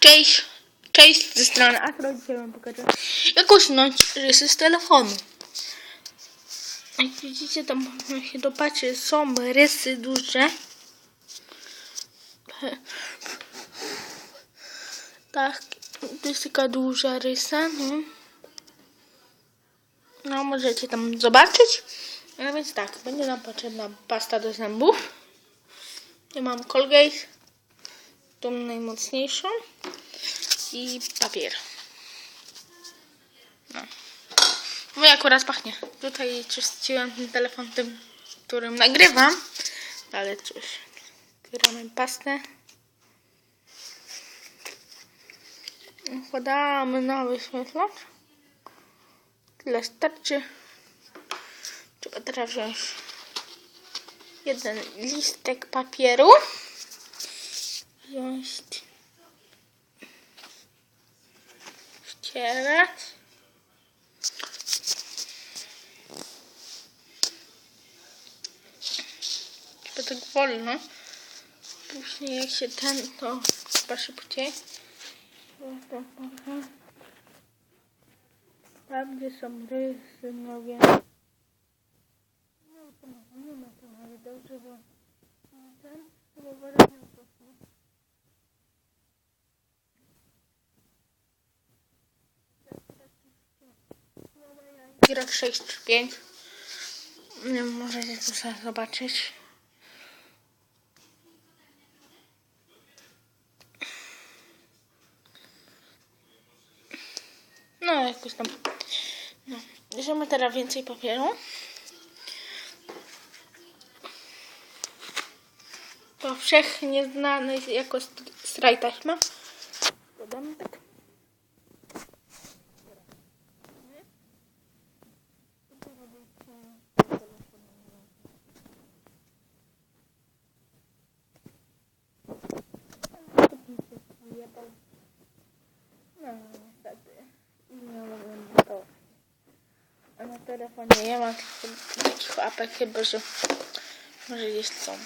cześć, cześć ze strony Afro, dzisiaj wam pokażę jak usunąć rysy z telefonu. Jak widzicie tam się dopatrzy, są rysy duże. Tak, to jest taka duża rysa, no. No, możecie tam zobaczyć. No więc tak, będzie nam potrzebna pasta do zębów. Ja mam Colgate, tą najmocniejszą i papier. No. Mój akurat pachnie. Tutaj czyściłem ten telefon tym, którym nagrywam. Ale cóż, zbieramy pastę. Wkładamy na wyświetlacz. Tyle starczy. Trzeba teraz wziąć jeden listek papieru. Wziąć. Ścierać. Trzeba tak wolno. Później jak się ten, to chyba szybciej. Tam gdzie są rysy. Y635. Możecie tu sobie zobaczyć. No, jakoś tam. No. Bierzemy teraz więcej papieru. Powszechnie znany jako strajtaśma. Tak. A na telefonie nie ma takich apek, chyba że może gdzieś są.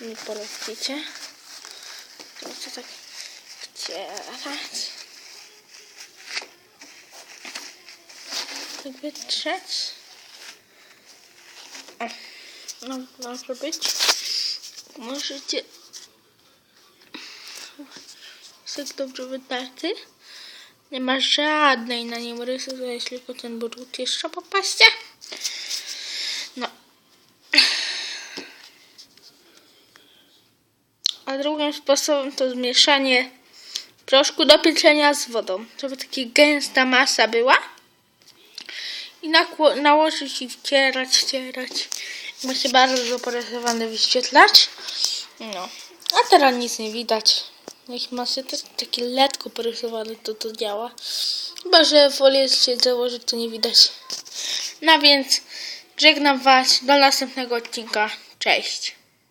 Mi polecicie. Zobaczcie tak wcierać. Tak wytrzeć. No, może być. Możecie tak dobrze wytarty. Nie ma żadnej na nim rysy, to jest tylko ten brud jeszcze. No. A drugim sposobem to zmieszanie proszku do pieczenia z wodą, żeby taka gęsta masa była. I nałożyć i wcierać, wcierać. Macie bardzo porysowany wyświetlacz. No. A teraz nic nie widać. Jak ma się tak, takie letko porysowane, to to działa. Chyba, że folię się założy, to nie widać. No więc żegnam Was do następnego odcinka. Cześć.